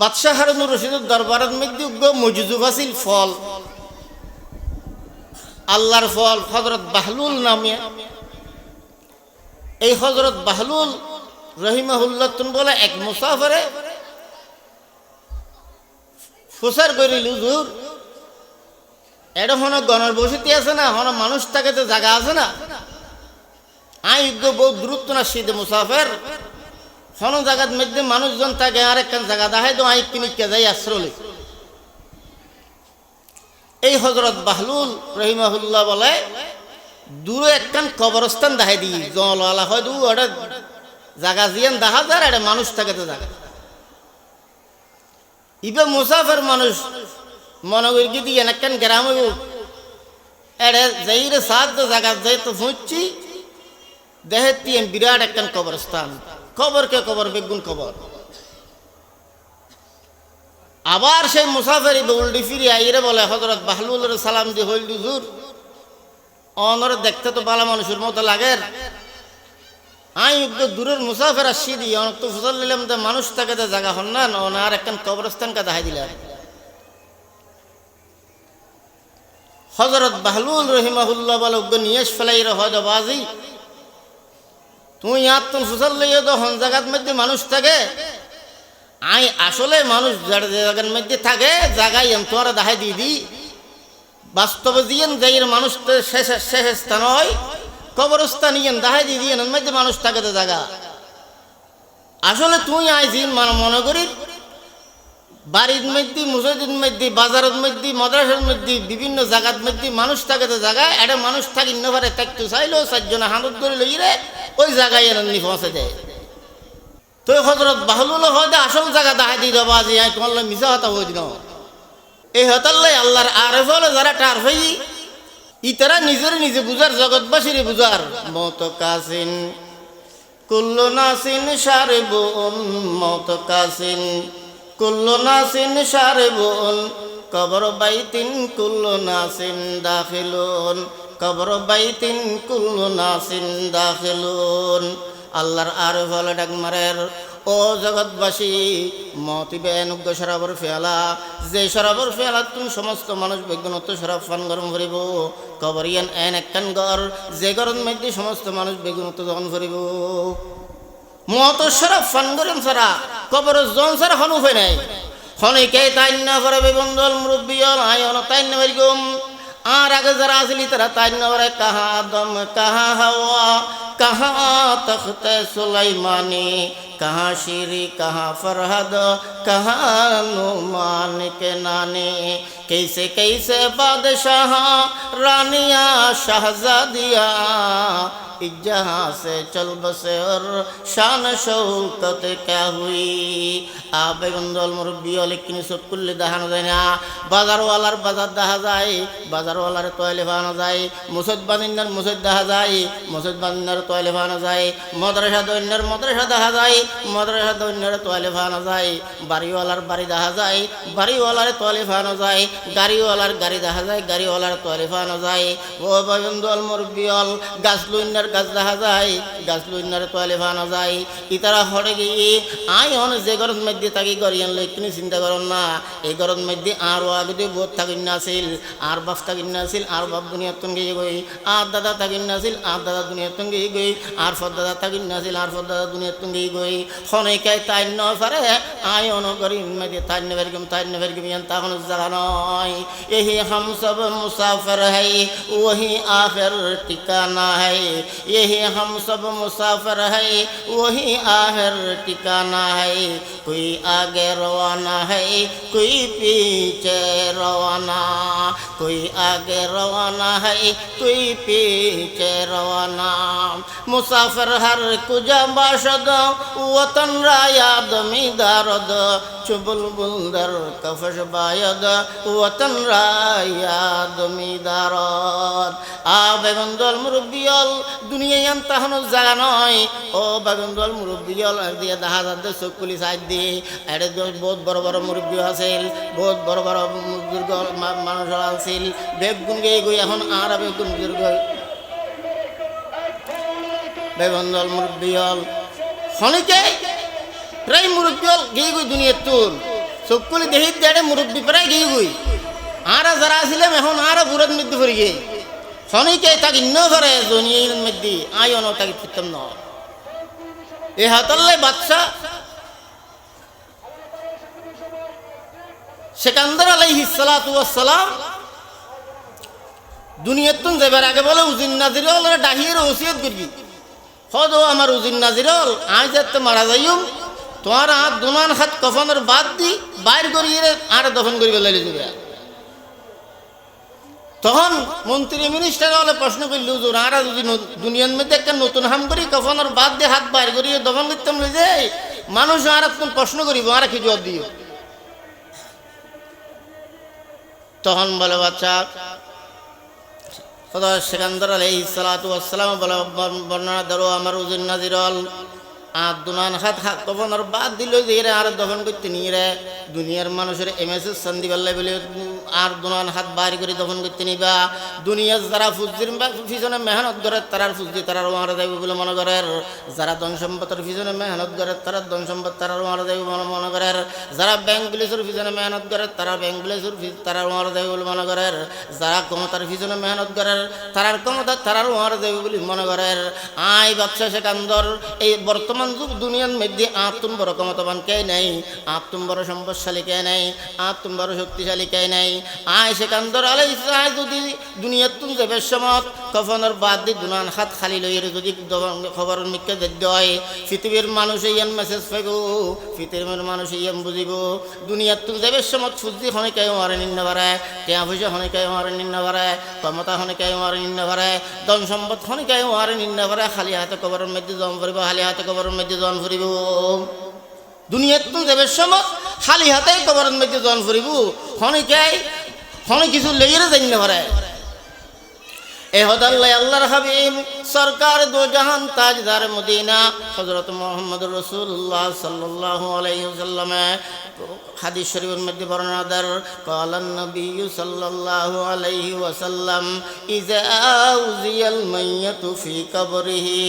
বাদশাহ হারুনুর রশিদের দরবারের মধ্যে উগ্র মজুজুব আছিল ফল। আল্লাহর ফল হজরত বাহলুল নামে। এই হজরত বাহলুল রহিমাহুল্লাহ তুন বলে এক মুসাফরে। ফুসার করিল, হুজুর এটা হন গণের বসতি আছে না? হন মানুষ থাকে জায়গা আছে না? আই ইগ্য বহু দূরত্ব না শীতে মুসাফের। হন জায়গার মধ্যে মানুষজন থাকে আর একখান জায়গা দেখাই তো আই কিনিকে যাই আশ্রলে। এই হজরত বাহলুল রহিমাহুল্লাহ বলে, দূরে একখান কবরস্থান দেখাই দিই জল আলা হয় দু ওটা জায়গা জিয়ান দেখা যায় এটা মানুষ থাকে তো জায়গা ইবে মুসাফের মানুষ মনে করি কি দিয়ে একখান গ্রাম এড়ে যাই রে সাত জায়গা যাই তো ফুঁচছি দেহে তিন বিরাট একখান কবরস্থান। কবর কে কবর? বেগুন কবর। আবার সেই মুসাফের উল্টি ফিরি আইরে বলে হজরত বাহলুলের সালাম দিয়ে হইল হুজুর অনর দেখতে তো বালা মানুষের মতো লাগে। আই দূরের মুসাফের আসছি দি অনেক তো ফসল নিলাম তো মানুষ তাকে হন না, ওনার একখান কবরস্থান কা দেখাই দিলাম হজরত বাহলুল রহিমাহুল্লাহ বলে উগ্র নিয়েস ফেলাই হদ বাজি। তুই আত্ম ফসল লইয়া তো হন জায়গার মধ্যে মানুষ থাকে। আই আসলে মানুষ জায়গার মধ্যে থাকে, জায়গায় তোমার দাহে দিয়ে দিই। বাস্তবে দিয়েন যাইয়ের মানুষ শেষ শেষ স্থান হয়, কবরস্থান ইয়েন দাহাই দিয়ে দিয়েন মধ্যে মানুষ থাকে তো জায়গা। আসলে তুই আই মানে মনে করি বাড়ির মধ্যে, মসজিদের মধ্যে, বাজারের মধ্যে, মাদ্রাসার মধ্যে, বিভিন্ন জায়গার মধ্যে মানুষ থাকে তো জায়গা এটা মানুষ থাকি নেবারে থাকতে চাইলেও চারজনে হাঁটত ধরে লই রে, ওই জায়গায় এনে নি পৌঁছে দেয়। তো হজরত বাহলুল হয় আসল জায়গা দেখাই দিয়ে দেবো আজি আই তোমার মিশা হতা হয়ে দিন এই হতাল্লাই আল্লাহর আরে ফলে যারা টার হই ইতারা নিজের নিজে বুঝার, জগৎবাসীরে বুঝার। মত কাসিন, কুল্ল নাসিন সারে মত কাসিন। কুল্ল নাসিন সারে বোন, কবর বাইতিন কুল্ল নাসিন দাখিলুন, কবর বাইতিন কুল্ল নাসিন দাখিলুন। আল্লাহর আরে ফলে ডাক মারের ও জগৎবাসী, মতিবে অনুজ্ঞ সরাবর ফেলা, যে সরাবর ফেলা তুমি সমস্ত মানুষ বেগুনত সরাব ফান গরম ভরিব কবরিয়ান এন একখান গর যে গরম মধ্যে সমস্ত মানুষ বেগুনত জন ভরিব মত সরাব ফান গরম সারা, কবর জন সারা হন উপায় নাই। হনিকে তাই না করবে বন্ধল মুরব্বিয়ল আয়ন তাই না আর আগে যারা আসলি তারা তাই না কাহা দম কাহা হাওয়া। कहाँ तख्त सुलेमानी, कहाँ शीरी, कहाँ फरहद, कहाँ नुमान के नानी। कैसे कैसे बादशाह रानिया शहजादिया जहाँ से चल बसे और शान शौकत क्या हुई। आप बंदोल मुरब्बी लेकिन सब कुल्ले दहन देना बाज़ार वालार बाज़ार दहा जाए, बाज़ार वालार तोयले फाना जाए, मुसद बनिंदर मुसद दहा जाए, मुसद बनिंदर তয়লে বানো যায়, মদ্রাসা দৈন্যের মদ্রাসা দেখা যায়, মদ্রাসা দৈন্যের তয়লে বানো যায়, বাড়িওয়ালার বাড়ি দেখা যায়, বাড়িওয়ালার তয়লে বানো যায়, গাড়িওয়ালার গাড়ি দেখা যায়, গাড়িওয়ালার তয়লে বানো যায়। ও বন্দল মুরব্বিয়ল, গাছ লুইনার গাছ দেখা যায়, গাছ লুইনার তয়লে বানো যায়। ইতারা হরে গিয়ে আই অন, যে গরম মধ্যে থাকি গরিয়ান লই কিনি চিন্তা করন না। এই গরম মধ্যে আরও আগতে বোধ থাকিন না আছিল, আর বাপ থাকিন না আছিল, আর বাপ দুনিয়ার তঙ্গে গই, আর দাদা থাকিন না আছিল, আর দাদা দুনিয়ার তঙ্গে গই আর ফর দাদা থাকিন না আছিল আর ফর দাদা দুনিয়ার তঙ্গে গই হনেকাই তাই ন পারে আই অন গরিব মধ্যে তাই ন বেরগম তাই ন বেরগম ইয়ান তখন জায়গা নয় यही हम सब मुसाफिर है वही आखिर ठिकाना है यही हम सब मुसाफिर है वही आखिर ठिकाना है कोई आगे रवाना है कोई पीछे रवाना कोई आगे रवाना है कोई पीछे रवाना মুসাফর হর কুজা বাসদ ওতন রায়াদ মিদারদ চুবুল বুলদর কফশ বায়দ ওতন রায়াদ মিদারদ আ বেগন্দল মুরব্বিয়ল, দুনিয়ায় তাহনো জাগা নয়। ও বেগন্দল মুরব্বিয়ল দিয়ে দেখা যাচ্ছে চকুলি সাইড দিয়ে। এটা বহুত বড় বড় মুরব্বি আছিল, বহুত বড় বড় দুর্গ মানুষ আছিল। বেগুন গিয়ে এখন আর বেগুন দুর্গ বেগন্দল মুরব্বিয়ল হনিকে প্রায় মুরব্বিয়ল গিয়ে গই দুনিয়ার তুল চকুলি দেহি দেড়ে মুরব্বী প্রায় গিয়ে গই। আরা যারা আসিলাম এখন আরা বুড়ার মধ্যে পড়ে গিয়ে শনিকে তাকে ইন্ন করে জনিয়ের মধ্যে আই অন তাকে ফিরতাম ন। এ হাতল্লে বাচ্চা সেকান্দর আলাইহি সালাতু ওয়াসসালাম দুনিয়াতুন যাবার আগে বলে, উজিন নাজিরল ডাহির ওসিয়ত করবি। হদ আমার উজিন নাজিরল, আজ যাতে মারা যাইম তোমার হাত দুমান হাত কফনের বাদ দি বাইর করিয়ে আর দফন করি বেলাইলে যাবে তখন মন্ত্রী মিনিস্টার হলে প্রশ্ন করল, হুজুর, আরা যদি দুনিয়ার মধ্যে একটা নতুন হাম করি কফনের বাদ দিয়ে হাত বাইর করিয়ে দফন করতাম যে, মানুষ আর তুমি প্রশ্ন করিব, আর কি জবাব দিও। তখন বলে, বাচ্চা খোদা সেকান্দর আলাই সালাতু আসসালাম বলে বর্ণ- বর্ণনা ধরো আমার উজিন নাজিরল। আর দুনান হাত হাত কবনের বাদ দিল যে আর দফন করতে নিয়ে দুনিয়ার মানুষের এম এস এস পাল্লাই বলে আর দুনান হাত বাইর করে দফন করতে নিবা, দুনিয়ার যারা ফুজির পিছনে মেহনত করে, তারার ফুজি, তারার মারা যাইব বলে মনে করে। যারা ধন সম্পদের পিছনে মেহনত করে তারা ধন সম্পদ তারার মারা যাইব বলে মনে করে। যারা ব্যাংক পিছনে মেহনত করে তারা ব্যাংক বিলেসের তারার মারা যাইব বলে মনে করে। যারা ক্ষমতার পিছনে মেহনত করে, তারার ক্ষমতা তারার মারা যাইব বলে মনে করে। আই বাচ্চা সেকান্দর এই বর্তমান যুগ দুনিয়ার মধ্যে আত্ম বড় ক্ষমতাবান কে নেই? আত্ম বড় সম্পদশালী কে নেই? আত্ম বড় শক্তিশালী কে নেই? আয় সেকান্দর আলাই আয় যদি দুনিয়ার তুম যাবে সমত কফনের বাদ দি দুনান হাত খালি লইয়ের যদি খবর মিকে দেখতে হয়, পৃথিবীর মানুষ ইয়ান মেসেজ পাইব, পৃথিবীর মানুষ ইয়ান বুঝিব। দুনিয়ার তুম যাবে সমত সূর্য হনে মারে নিন্ন পারে টেয়া পয়সা হনে মারে নিন্ন পারে ক্ষমতা হনে মারে নিন্ন পারে ধন সম্পদ হনে মারে নিন্ন পারে খালি হাতে কবরের মধ্যে জম ফুরিব খালি হাতে কবরের মধ্যে জন ফুরিব দুনিয়ার দেবের সময়, খালি হাতে কবরের মধ্যে জন ফুরিব কে হনে কিছু লেগে যাই না এহদাল্লাই আল্লাহর হাবিব সরকার দো জাহান তাজদার মদিনা হজরত মোহাম্মদ রসুল্লাহ সাল্লাহ আলাইসাল্লামে হাদিস শরীফের মধ্যে বর্ণনাদার কালান নবী সাল্লাহ আলাইহি ওয়াসাল্লাম ইজা উজিয়াল মাইয়াতু ফি কবরিহি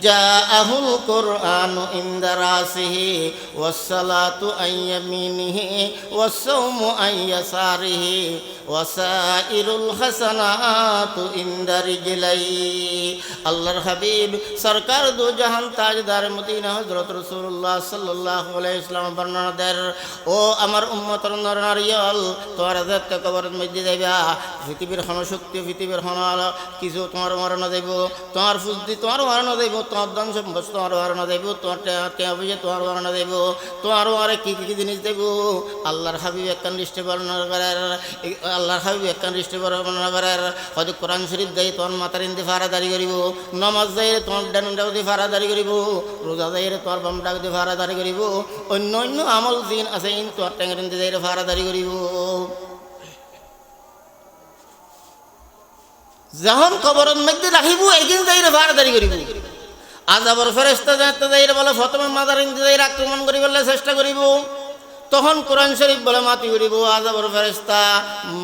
জাআহুল কুরআন ইনদা রাসিহি ওয়াসসালাতু আইয়ামিনিহি ওয়াসসাওমু আইয়াসারিহি ওয়াসাইরুল হাসানাতু ইনদা রিজলাই আল্লাহর হাবিব সরকার দু জাহান তাজদার মদিনা হজরত ও আমার উম্মতর নর নারিয়ল তোমার দত্ত কবর মধ্যে দেবা পৃথিবীর হন শক্তি, পৃথিবীর হন কিছু তোমার মরণ দেব, তোমার ফুস্তি তোমার মরণ দেব, তোমার ধন সম্পদ তোমার মরণ দেব, তোমার টেয়া তোমার মরণ দেব, তোমার মরে কি কি জিনিস দেব? আল্লাহর হাবিব একখান দৃষ্টি বর্ণনা করার আল্লাহর হাবিব একখান দৃষ্টি বর্ণনা করার হয়তো কোরআন শরীফ দেয় তোমার মাতার ইন্দি ফারাদারি করিব। নমাজ যাইরে তোমার ডানুটা দিয়ে ফারাদারি করিব। রোজা যাইরে তোমার বামটা দিয়ে ফারাদারি করিব। অন্য অন্য আমল দিন আছে ইন তোমার ট্যাঙ্গের ইন্দি যাইরে ফারাদারি করিব। যখন কবরের মধ্যে রাখিব একদিন যাইরে ফারাদারি করিব। আজাবর ফেরেস্তা যাতে যাইরে বলে প্রথমে মাদার ইন্দি যাইরে আক্রমণ করিবার চেষ্টা করিব। তখন কোরআন শরীফ বলে মাতি করিব আজাবর ফেরেস্তা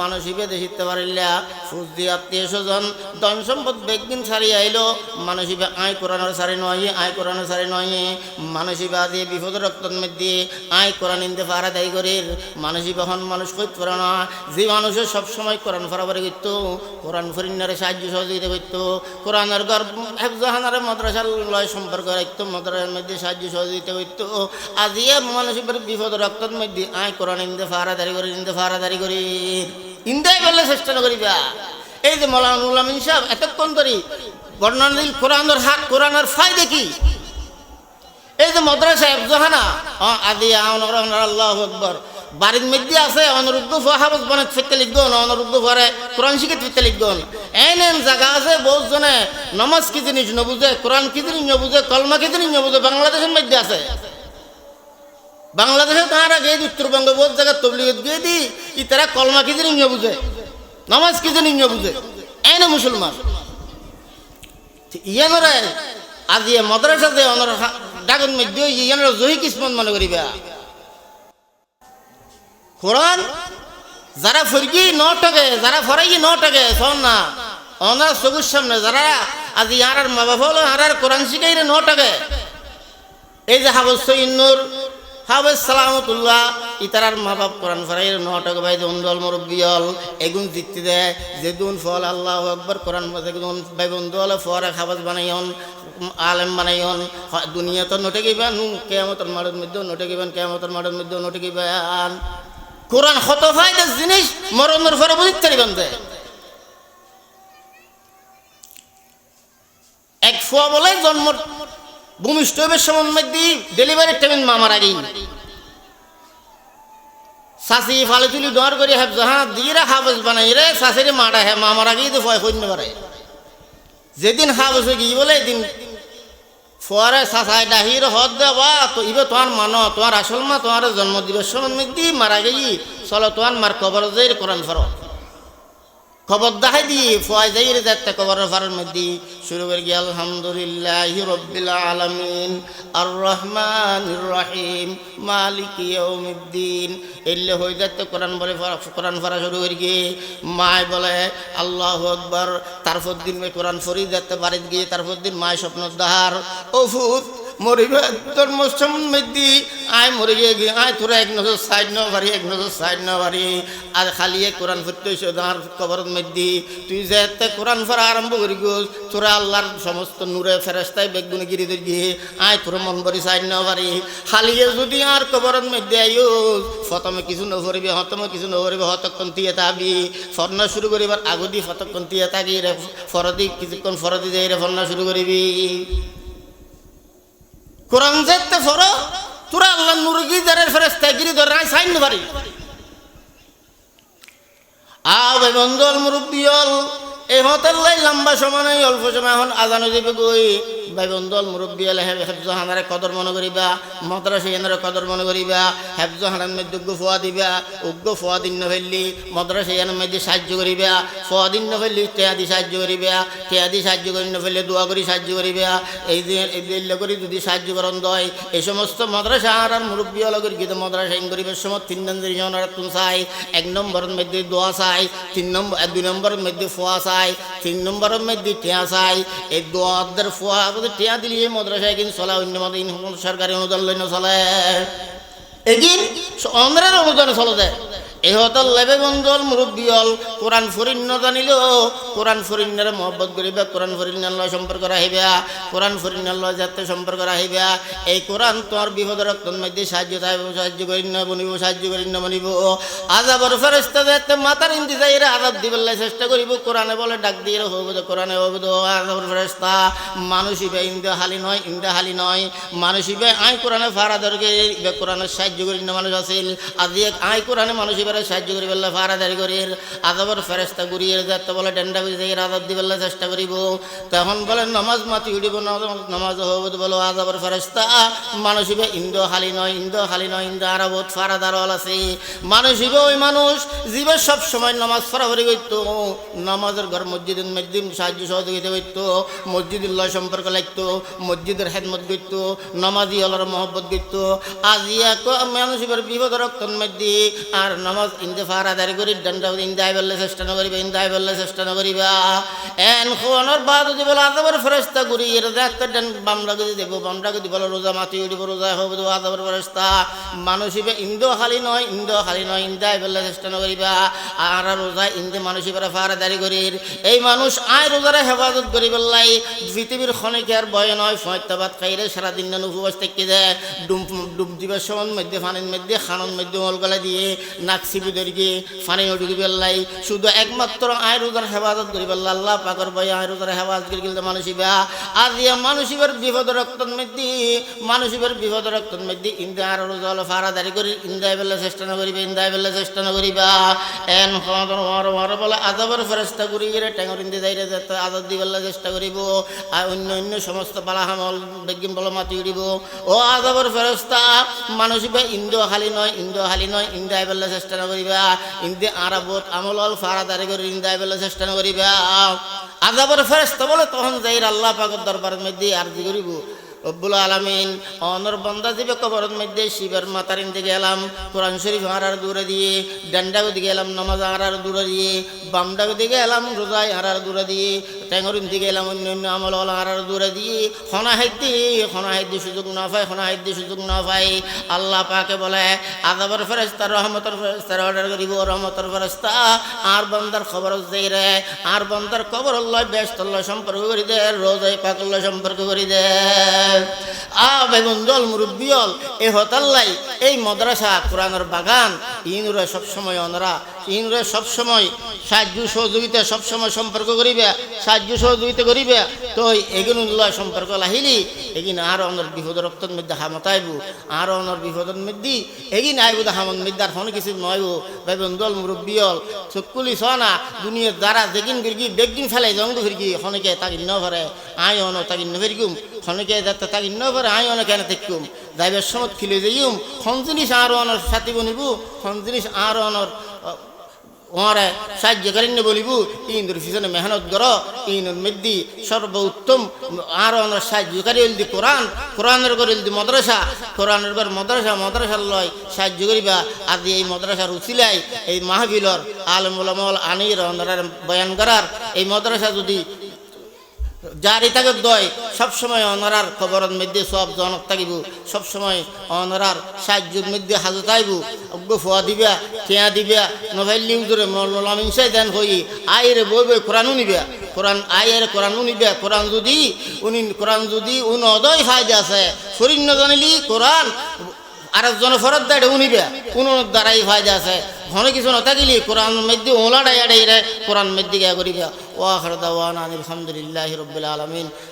মানুষ বেদে শিখতে পারিলা ফুজি আত্মীয় স্বজন, ধন সম্পদ বেগদিন ছাড়ি আইল। মানুষ আয় কোরআনের সারি নয়, আয় কোরআনের সারি নয়। মানুষ দিয়ে বিপদ রক্তর মধ্যে, আয় কোরআন ইন্দে ফারা দায়ী করে মানুষ হন মানুষ কইত পারে না। যে মানুষের সবসময় কোরআন ফারাবারি করত কোরআন ফরিনারে সাহায্য সহযোগিতা করত কোরআনের গর্ব, হেফজাহানারে মাদ্রাসার লয় সম্পর্ক রাখতো মাদ্রাসার মধ্যে সাহায্য সহযোগিতা করত আজিয়ে মানুষের বিপদ রক্তর মধ্যে আয় কোরআন ইন্দে ফারাদারি করি ইন্দে ফারাদারি করি ইন্দাই বললে চেষ্টা করিবা। এই এন এন জায়গা আছে বহুত জনে, নমাজ কি জিনিস নবুঝে কোরআন কি কলমা বাংলাদেশের মধ্যে আছে। বাংলাদেশে তাহারা গিয়ে উত্তরবঙ্গ বহুত জায়গা তবলিগত গিয়ে দি ই তারা কলমা কি জিনিস বুঝে? নামাজ কি জিনিস বুঝে? এনে মুসলমান। ইয়ানরে, আজি মাদ্রাসা যে অনর ডাকন মধ্যে জহি কিসমত মনে করিবা। কোরআন, যারা ন টকে যারা ফরাইগি ন শোন না, অনার চকুর সামনে, যারা আজি ইয়ার মা বাবা হলো আর কোরআন শিখাইরে ন টকে এই যে হাবস ইন্নুর হাফেজ সালামতুল্লাহ, ইতারার মা বাপ কোরআন ফরাইয়ের নটক ভাই দন্দল মুরব্বিয়ল, এগুন জিততে দেয় যেদুন ফল আল্লাহ আকবর কোরআন যেগুন ভাই বন্ধুল ফর হাফেজ বানাইন আলেম বানাইন দুনিয়া তো নটে গিবেন কেমতর মাঠের মধ্যেও নটে গিবেন কেমতর মাঠের মধ্যেও নটে গিবেন। কোরআন হত ফায়দার জিনিস মরণের ফরে বুঝতে পারিবেন দেয় এক ফুয়া বলে জন্ম ভূমিষ্ঠ হবে সমন্বয় ডেলিভারির টাইম মামার আগেই। সাসি ফালে তুলি দর করে হ্যাঁ জাহা দিয়ে হাফেজ বানাই রে, সাসির মাটা হ্যাঁ মামার আগেই তো ফয় যেদিন হাফেজ হয়ে গিয়ে বলে, এদিন ফুয়ারে সাসাই ডাহির হদ দেওয়া, তো ইবে তোমার মান তোমার আসল মা তোমার জন্ম দিবস সমন্বয় দি মারা গেই, চলো তোমার মার কবর যাই কোরআন ফরো খবর দেখাই দিয়ে ফুয়াই যাই রে যাতে কবরের ফারের মধ্যে শুরু করে গিয়ে, আলহামদুলিল্লাহ রব্বিল আলামিন আর রহমান রহিম মালিক ইয়ৌমিদ্দিন এলে হয়ে যাতে কোরআন বলে কোরআন ফরা শুরু করে গিয়ে, মায় বলে, আল্লাহ আকবর। তারপর দিন কোরআন ফরি যাতে বাড়িতে গিয়ে, তারপর দিন মায় স্বপ্ন দাহার ও ফুত মরিবে, তোর মোস্তম মেদি আয় মরে গিয়ে আয় তোরা এক নজর সাইড ন পারি এক নজর সাইড ন পারি আর খালি এক কোরআন ফুটতে হইছে তার কবর মেদি তুই যে এতে কোরআন ফেরা আরম্ভ করি গোস, তোরা আল্লাহর সমস্ত নূরে ফেরেস্তায় বেগুনে গিরি দিয়ে গিয়ে আয় তোর মন ভরি সাইড ন পারি খালিয়ে যদি আর কবর মেদি আইও ফতমে কিছু নভরিবি হতমে কিছু নভরিবি হতক্ষণ দিয়ে তাবি ফর্না শুরু করিবার আগদি ফতক্ষণ দিয়ে থাকি রে, ফরদি, কিছুক্ষণ ফরদি যাই রে, ফর্না শুরু করিবি। কোরআন যেতে ফর, তোরা আল্লাহ নুরগি দারের ফেরেস্তা গিরি ধরে রাই সাইন পারি আ ভাই বন্ধুল মুরব্বিয়ল এ হতের লাই লম্বা সময় অল্প সময় এখন আজানো যাবে গই। ভাই বন্ধুল মুরব্বিয়ল হেফজ হানারে কদর মনে করিবা, মাদ্রাসা এনারে কদর মনে করিবা, হেফজ হানার মধ্যে উগ্র ফোয়া দিবা, উগ্র ফোয়া দিন নফেললি মাদ্রাসা এনার মধ্যে সাহায্য করিবা, ফোয়া দিন নফেললি টেয়াদি সাহায্য করিবা টেয়াদি সাহায্য করি নফেললে দোয়া করি সাহায্য করিবা, এই যে যে করে যদি সাহায্য করন দয়, এই সমস্ত মাদ্রাসা আর আর মুরব্বী লগের গীত মাদ্রাসা ইন গরিবের সময় তিন নম্বর জনের তুন চাই, এক নম্বরের মধ্যে দোয়া চাই, তিন নম্বর দুই নম্বরের মধ্যে ফোয়া চাই, তিন নম্বরের মধ্যে টিয়া চাই, এই দোয়াদের ফোয়া টিয়া দিলি এই মাদ্রাসায় কিন্তু চলা অন্য সরকারি অনুদান লইন চলে। এগিন অন্ধ্রের অনুদান চলে যায়। এই হতল লেবে বন্ধল মুরব্বী হল কোরআন ফরিন্ন জানিল, কোরআন ফরিন্নের মহব্বত করিবা, কোরআন ফরিন্নার লয় সম্পর্ক রাখিবা, কোরআন ফরিন্নার লয় যাতে সম্পর্ক রাখিবা। এই কোরআন তোমার বিপদ রক্তন মধ্যে সাহায্য থাকবে সাহায্য করি না বনিব সাহায্য করি না বনিব আজাবর ফেরেস্তা যাতে মাতার ইন্দি যাইরে আজাব দিবেলাই চেষ্টা করিব, কোরআনে বলে ডাক দিয়ে হব কোরআনে হব আজাবর ফেরেস্তা মানুষ ইবে ইন্দা হালি নয়, ইন্দা হালি নয়। মানুষ ইবে আই কোরআনে ফারা দরকে ইবে কোরআনের সাহায্য করি না মানুষ আছিল আজি এক আই কোরআনে মানুষ এবারে সাহায্য করি বললে ফারা দাঁড়ি করি আজাবর ফেরেস্তা ঘুরিয়ে যাতে বলে, ডেন্ডা থেকে আজাব দিবেলে চেষ্টা করিব। তখন বলে, নমাজ মাতি উঠিব, নমাজ হব বলো আজাবর ফেরেস্তা মানুষ ইবে ইন্দ হালি নয়, ইন্দ হালি নয়, ইন্দ আরবত ফারা দারল আছে। মানুষ ইবে ওই মানুষ জীবে সব সময় নামাজ ফরাফরি করতো, নামাজের ঘর মসজিদের মধ্যে সাহায্য সহযোগিতা করতো, মসজিদুল্লাহ সম্পর্ক লাগতো, মসজিদের হেদমত করতো, নামাজি হলার মহব্বত করতো। আজি এক মানুষ এবার বিপদ রক্তন মধ্যে আর নামাজ ইন্দে ফারা দাঁড়ি করি ডান্ডা ইন্দাই বললে চেষ্টা না করিবা ইন্দাই বললে চেষ্টা না করিবা। এন খোয়ানোর বাদ যদি বলে, আদাবার ফেরস্তা করি এর একটা ডান বামরা যদি দেবো বামরা যদি বলো, রোজা মাতি উঠিব, রোজা হবে, তো আদাবার ফেরস্তা মানুষ ইবে ইন্দো খালি নয়, ইন্দো খালি নয় ইন্দাই বললে চেষ্টা না করিবা। আর রোজা ইন্দে মানুষ এবার ফারা দাঁড়ি করির। এই মানুষ আয় রোজারে হেফাজত করি বললাই, পৃথিবীর খনিকে আর ভয় নয়, ফয়তাবাদ খাইরে সারাদিন যেন উপবাস থেকে যায় ডুম ডুব দিবার সময় মধ্যে, ফানির মধ্যে খানোর মধ্যে মল গলা দিয়ে, নাক সিবি ধরিয়ে ফানি উঠি বেল্লাই শুধু একমাত্র আয় রোজার হেফাজত করি বেল্লা আল্লাহ পাকর ভয় আয় রোজার হেফাজত করি গেলে মানুষিবা আর দিয়া মানুষিবার বিপদ রক্তন মধ্যে মানুষিবার বিপদ রক্তন মধ্যে ইন্দা আর ফারা দাঁড়ি করি, ইন্দায় বেলা চেষ্টা না করিবা, ইন্দায় বেলা চেষ্টা না করিবা। এন খমদর মর মর বলে আজাবর ফেরস্তা করি গেলে ট্যাঙর ইন্দি যাইরে যাতে আজাদ দিবেলা চেষ্টা করিব, আর অন্য অন্য সমস্ত বালাহামল বেগিম বলে মাতি উঠিব ও আজাবর ফেরস্তা মানুষ বা ইন্দো হালি নয়, ইন্দো হালি নয়, ইন্দায় বেলা চেষ্টা না করিবা। ইন্দে আরবত আমল অল করে ঋণ দেয় বলে চেষ্টা করিবা। আজাবর ফেরস্তা বলে, তখন যাই আল্লাহ পাকর দরবার মধ্যে আরজি করিব। রব্বুল আলমিন। অনর বন্দা দিবে কবরের মধ্যে শিবের মাতার ইন্দে গেলাম কোরআন শরীফ হারার দূরে দিয়ে ডান্ডাও দিকে গেলাম নমাজ হারার দূরে দিয়ে বামডাও দিকে গেলাম রোজায় হারার দূরে দিয়ে টেঙ্গরিন দিকে গেলাম অন্য অন্য আমল আর দূরে দিয়ে খনা হাইদি খনা হাইদি সুযোগ না পায় খনা হাইদি সুযোগ না পায়। আল্লাহ পাকে বলে, আদাবর ফেরেস্তা রহমতর ফেরেস্তার অর্ডার করিব রহমতর ফেরেস্তা আর বন্দার খবর দেই রে, আর বন্দার খবর আল্লাহ ব্যস্ত আল্লাহ সম্পর্ক করি দে রোজাই পাক আল্লাহ সম্পর্ক করি দে। আ বেগুন জল মুরব্বিয়ল এ হতাল্লাই এই মাদ্রাসা কোরআনের বাগান ইনুরা সবসময় অনরা ইনুরা সবসময় সাহায্য, সহযোগিতা, সবসময় সম্পর্ক করিবে, সাহায্য, সহযোগিতা করিবে তো এগুলো সম্পর্ক লাহিলি, এগিন আর অনর বিপদ রক্তর মধ্যে হামতাইব আর অনর বিপদের মধ্যে এগিন আইব হামন আর কোনো কিছু নয়ব। বেগুন জল মুরব্বিয়ল, চকুলি সনা দুনিয়ার দ্বারা যেদিন ফিরগি বেগদিন ফেলাই জঙ্গ ফিরগি খনকে তাকে ন ভরে আই অন তাকে ন ফিরগুম খনকে যাতে তাকে ন ভরে আই অন কেন দেখুম যাইবার সময় খিলে যাইম খন জিনিস আর অনর সাথী বনিব খন জিনিস আর অনর ওরে সাহায্য করেন বলিব, ইন্দুর পিছনে মেহনত কর ইনুর সর্ব উত্তম আর অনর সাহায্যকারী হলদি কোরআন, কোরআনের করে হলদি মাদ্রাসা, কোরআনের ঘর মাদ্রাসা, মাদ্রাসার লয় সাহায্য করিবা আদি এই মাদ্রাসার উচিলাই এই মাহবিলর আলমুলামল আনির অনরার বয়ান করার, এই মাদ্রাসা যদি যার তাকে দয়, সবসময় অনরার খবরের মধ্যে সব জনক থাকিব, সবসময় অনরার সাহায্যের মধ্যে হাজত আইব। অজ্ঞ ফোয়া দিবা কেয়া দিবা নভাইলি উদরে মলামিনসাই দেন হই আইরে বই বই কোরআনও নিবা কোরআন, আয়ের কোরআনও নিবা কোরআন যদি উনি, কোরআন যদি উন অদয় ফায়দা আছে শরীর নজানিলি কোরআন আরেকজন ফরত দেয় উনিবে কোনো দ্বারাই ফায়দা আছে ঘন কিছু না থাকিলি কোরআন মধ্যে ওলা ডাইয়া ডাইরে কোরআন মধ্যে গিয়া করিবে ও আখর দাওয়ান আলহামদুলিল্লাহ রবিল আলমিন।